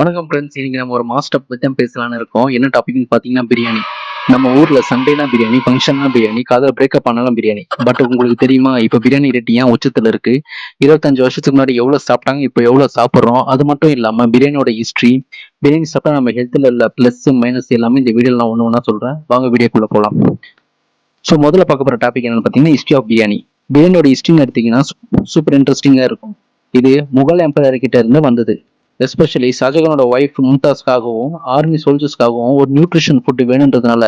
வணக்கம் ஃப்ரெண்ட்ஸ் இன்னைக்கு நம்ம ஒரு மாஸ்டர் பற்றி தான் பேசலாம்னு இருக்கோம். என்ன டாபிக்னு பார்த்தீங்கன்னா பிரியாணி. நம்ம ஊரில் சண்டேனா பிரியாணி ஃபங்க்ஷன்னா பிரியாணி காதல் பிரேக்கப் பண்ணலாம் பிரியாணி. பட் உங்களுக்கு தெரியுமா இப்போ பிரியாணி ரேட் ஏன் உச்சத்தில் இருக்கு? இருபத்தஞ்சு வருஷத்துக்கு முன்னாடி எவ்வளோ சாப்பிட்டாங்க இப்போ எவ்வளோ சாப்பிட்றோம்? அது மட்டும் இல்லாமல் பிரியாணியோட ஹிஸ்ட்ரி பிரியாணி சாப்பிட்டா நம்ம ஹெல்த்தில் உள்ள ப்ளஸ் மைனஸ் எல்லாமே இந்த வீடியோவில் நான் ஒன்று ஒன்றா சொல்கிறேன் வாங்க வீடியோக்குள்ளே போகலாம் ஸோ முதல்ல பார்க்க போகிற டாபிக் என்னென்னு பார்த்தீங்கன்னா ஹிஸ்ட்ரி ஆஃப் பிரியாணி. பிரியாணியோட ஹிஸ்ட்ரின்னு எடுத்தீங்கன்னா சூப்பர் இன்ட்ரெஸ்டிங்காக இருக்கும். இது முகல் எம்பையர் கிட்ட இருந்து வந்தது. எஸ்பெஷலி ஷாஜகானோட ஒய்ஃப் மும்தாஸ்க்காகவும் ஆர்மி சோல்ஜர்ஸ்க்காகவும் ஒரு நியூட்ரிஷன் ஃபுட் வேணுன்றதுனால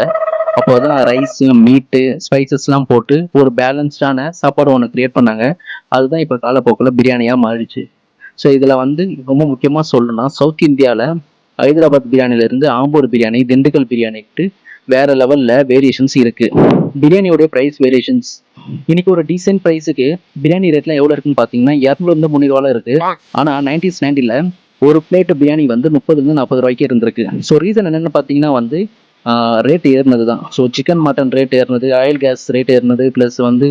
அப்போ தான் ரைஸ் மீட்டு ஸ்பைசஸ்லாம் போட்டு ஒரு பேலன்ஸ்டான சாப்பாடு ஒன்று கிரியேட் பண்ணாங்க. அதுதான் இப்போ காலப்போக்கில் பிரியாணியாக மாறிடுச்சு. ஸோ இதில் வந்து ரொம்ப முக்கியமாக சொல்லணும்னா சவுத் இந்தியாவில் ஹைதராபாத் பிரியாணிலேருந்து ஆம்பூர் பிரியாணி திண்டுக்கல் பிரியாணிக்கு வேற லெவலில் வேரியேஷன்ஸ் இருக்கு. பிரியாணியோட ப்ரைஸ் வேரியேஷன்ஸ் இன்னைக்கு ஒரு டீசென்ட் ப்ரைஸுக்கு பிரியாணி ரேட்லாம் எவ்வளோ இருக்குன்னு பார்த்தீங்கன்னா இரநூறுலேருந்து முந்நூறுவாலாம் இருக்கு. ஆனால் நைன்டிஸ் நைன்டியில் ஒரு பிளேட் பிரியாணி வந்து முப்பதுலேருந்து நாற்பது ரூபாய்க்கு இருந்திருக்கு. ஸோ ரீசன் என்னென்னு பார்த்தீங்கன்னா வந்து ரேட் ஏறினது தான் ஸோ சிக்கன் மட்டன் ரேட் ஏறினது ஆயில் கேஸ் ரேட் ஏறினது ப்ளஸ் வந்து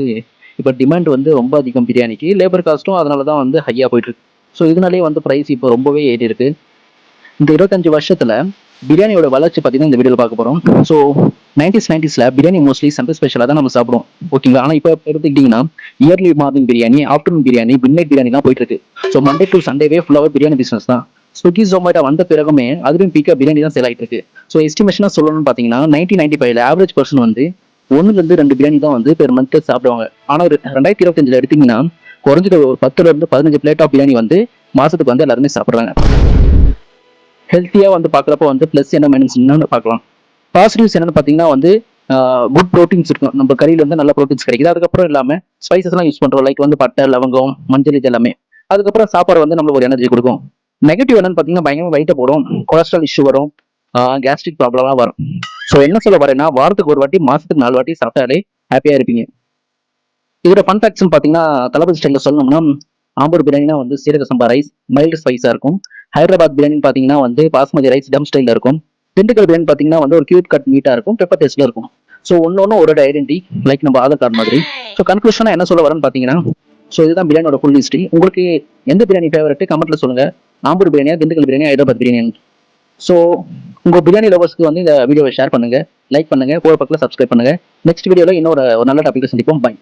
இப்போ டிமாண்ட் வந்து ரொம்ப அதிகம் பிரியாணிக்கு. லேபர் காஸ்ட்டும் அதனால தான் வந்து ஹையாக போயிட்டுருக்கு ஸோ இதனாலே வந்து ப்ரைஸ் இப்போ ரொம்பவே ஏறி இருக்கு இந்த இருபத்தஞ்சு வருஷத்தில் பிரியாணியோட வளர்ச்சி பார்த்தீங்கன்னா இந்த வீடியோவில் பார்க்க போகிறோம் ஸோ நைன்டிஸ் நைன்டிஸில் பிரியாணி மோஸ்ட்லி சண்டே ஸ்பெஷலாக தான் நம்ம சாப்பிடுவோம். ஓகேங்களா ஆனால் இப்போ எடுத்துக்கிட்டிங்கன்னா early morning biryani afternoon biryani mid பிரியாணிலாம் biryani தான் போயிட்டு இருக்கு ஸோ மண்டே டு சண்டேவே ஃபுல்லாகவே பிரியாணி பிஸ்னஸ் தான். ஸ்விக்கி ஜொமேட்டோ வந்த பிறகுமே அதுவும் பீக்காக பிரியாணி தான் சேல் ஆகிட்டு இருக்கு. ஸோ எஸ்டிமேஷனாக சொல்லணும்னு பார்த்தீங்கன்னா நைன்டீன் நைன்டி ஃபைவ்ல ஆவரேஜ் பர்சன் வந்து ஒன்றுலேருந்து ரெண்டு பிரியாணி தான் வந்து பெர் மந்த் சாப்பிடுவாங்க. ஆனால் ரெண்டாயிரத்தி இருபத்தஞ்சில் எடுத்தீங்கன்னா குறைஞ்சது ஒரு பத்துலேருந்து பதினஞ்சு பிளேட் ஆஃப் பிரியாணி வந்து மாதத்துக்கு வந்து எல்லாருமே சாப்பிட்றாங்க. ஹெல்த்தியாக வந்து பார்க்குறப்ப வந்து ப்ளஸ் என்ன மைனஸ் என்னன்னு பார்க்கலாம் பாசிட்டிவ்ஸ் என்னன்னு பார்த்தீங்கன்னா வந்து குட் ப்ரோட்டீன்ஸ் இருக்கும். நம்ம கறியில் வந்து நல்ல ப்ரோட்டீன்ஸ் கிடைக்குது. அதுக்கப்புறம் இல்லாமல் ஸ்பைசஸ்லாம் யூஸ் பண்ணுறோம் லைக் வந்து பட்டை லவங்கம் மஞ்சள் இது எல்லாமே. அதுக்கப்புறம் சாப்பாடு வந்து நம்மளுக்கு ஒரு எனர்ஜி கொடுக்கும். நெகட்டிவ் என்னன்னு பார்த்தீங்கன்னா பயங்கரமாக வயிற்று போடும். கொலஸ்ட்ரால் இஷ்யூ வரும். கேஸ்ட்ரிக் ப்ராப்ளம்லாம் வரும். ஸோ என்ன சொல்ல வரேன்னா வாரத்துக்கு ஒரு வாட்டி மாசத்துக்கு நாலு வாட்டி சாப்பிட்டாலே ஹாப்பியாக இருப்பீங்க. இதோட ஃபன் ஃபேக்ட்ஸ்னு பார்த்தீங்கன்னா தளபதி ஸ்டைலில் சொல்லணும்னா ஆம்பூர் பிரியாணினா வந்து சீரக சம்பா ரைஸ் மைல்டு ஸ்பைஸாக இருக்கும். ஹைதராபாத் பிரியாணின்னு பார்த்தீங்கன்னா வந்து பாஸ்மதி ரைஸ் டம் ஸ்டைலில் இருக்கும். திண்டுக்கல் பிரியாணி பார்த்தீங்கன்னா வந்து ஒரு கியூப் கட் மீட்டாக இருக்கும் பெப்பர் டேஸ்ட்டில் இருக்கும். ஸோ ஒன்று ஒன்று ஒரு ஐடென்டி லைக் நம்ம ஆதார் கார்டு மாதிரி. ஸோ கன்க்ளூஷனாக என்ன சொல்ல வரேன்னு பார்த்தீங்கன்னா ஸோ இதுதான் பிரியாணியோட ஃபுல் ஹிஸ்ட்ரி உங்களுக்கு எந்த பிரியாணி ஃபேவரட் கமெண்ட்ல சொல்லுங்க. நாம்பூர் பிரியாணியா திண்டுக்கல் பிரியாணி ஹைதராபாத் பிரியாணி ஸோ உங்கள் பிரியாணி லவர்ஸ்க்கு வந்து இந்த வீடியோவை ஷேர் பண்ணுங்க லைக் பண்ணுங்க போகிற பக்கத்தில் சப்ஸ்கிரைப் பண்ணுங்க. நெக்ஸ்ட் வீடியோவில் இன்னொரு ஒரு நல்ல டாபிக் சந்திப்போம். பை